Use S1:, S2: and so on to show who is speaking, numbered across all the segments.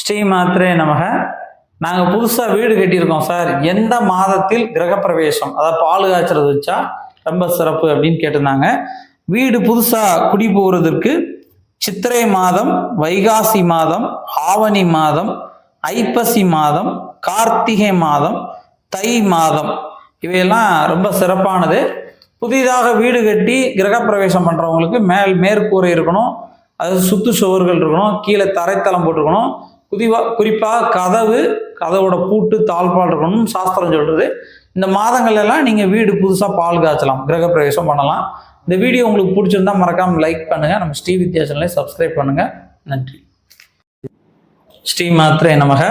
S1: ஸ்ரீ மாத்திரே நமக. நாங்கள் புதுசாக வீடு கட்டியிருக்கோம் சார். எந்த மாதத்தில் கிரகப்பிரவேசம்? அதாவது பால் காய்ச்சறது வச்சா ரொம்ப சிறப்பு அப்படின்னு கேட்டிருந்தாங்க. வீடு புதுசாக குடி போகிறதுக்கு சித்திரை மாதம் வைகாசி மாதம் ஆவணி மாதம் ஐப்பசி மாதம் கார்த்திகை மாதம் தை மாதம். இவையெல்லாம் ரொம்ப சிறப்பானது. புதிதாக வீடு கட்டி கிரகப்பிரவேசம் பண்ணுறவங்களுக்கு மேல் மேற்கூரை இருக்கணும். அது சுத்து சுவர்கள் இருக்கணும். கீழே தரைத்தளம் போட்டிருக்கணும். குறிவா குறிப்பாக கதவு கதவோட பூட்டு தாழ்பால் இருக்கணும் சாஸ்திரம் சொல்கிறது இந்த மாதங்கள் எல்லாம் நீங்கள் வீடு புதுசாக பால் காய்ச்சலாம் கிரகப்பிரவேசம் பண்ணலாம். இந்த வீடியோ உங்களுக்கு பிடிச்சிருந்தா மறக்காமல் லைக் பண்ணுங்கள் நம்ம ஸ்ரீ வித்யா சேனலை சப்ஸ்கிரைப் பண்ணுங்க. நன்றி. ஸ்ரீ மாத்ரே நமக.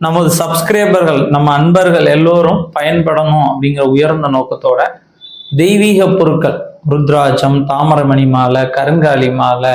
S1: நமது சப்ஸ்கிரைபர்கள் நம்ம அன்பர்கள் எல்லோரும் பயன்படணும் அப்படிங்கிற உயர்ந்த நோக்கத்தோட தெய்வீக பொருட்கள் ருத்ராட்சம் தாமரமணி மாலை கருங்காலி மாலை